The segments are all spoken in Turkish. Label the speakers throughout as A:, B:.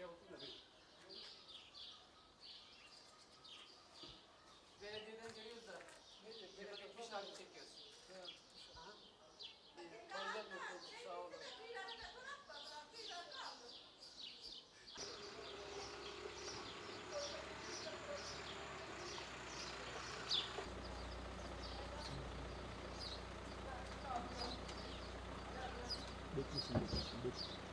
A: şey yaptım da bir. Belediyeden geliyoruz da.
B: Nedir?
A: Belediye bir şarkı çekiyoruz. Evet.
B: Tolga mutlu. Sağ olun.
C: Beklesin, beklesin, beklesin.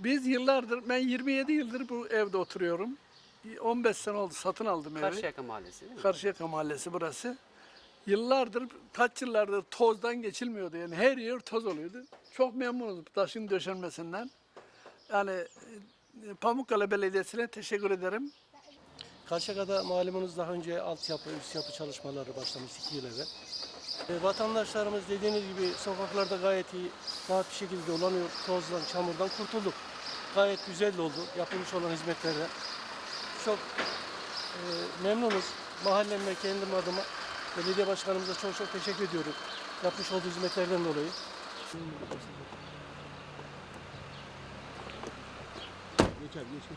B: Biz yıllardır, ben 27 yıldır bu evde oturuyorum. 15 sene oldu satın aldım evi. Karşıyaka
A: Mahallesi değil mi?
B: Karşıyaka Mahallesi burası. Yıllardır, kaç yıllardır tozdan geçilmiyordu. Yani her yer toz oluyordu. Çok memnunuz taşın döşenmesinden. Yani e, Pamukkale Belediyesi'ne teşekkür ederim.
D: Karşıyaka'da malumunuz daha önce altyapı, üst yapı çalışmaları başlamış iki yıl evvel. E, vatandaşlarımız dediğiniz gibi sokaklarda gayet iyi, rahat bir şekilde dolanıyor. Tozdan, çamurdan kurtulduk. Gayet güzel oldu yapılmış olan hizmetlerden. Çok e, memnunuz. Mahallem kendim adıma belediye başkanımıza çok çok teşekkür ediyorum. Yapmış olduğu hizmetlerden dolayı.
C: Geçer, geçer.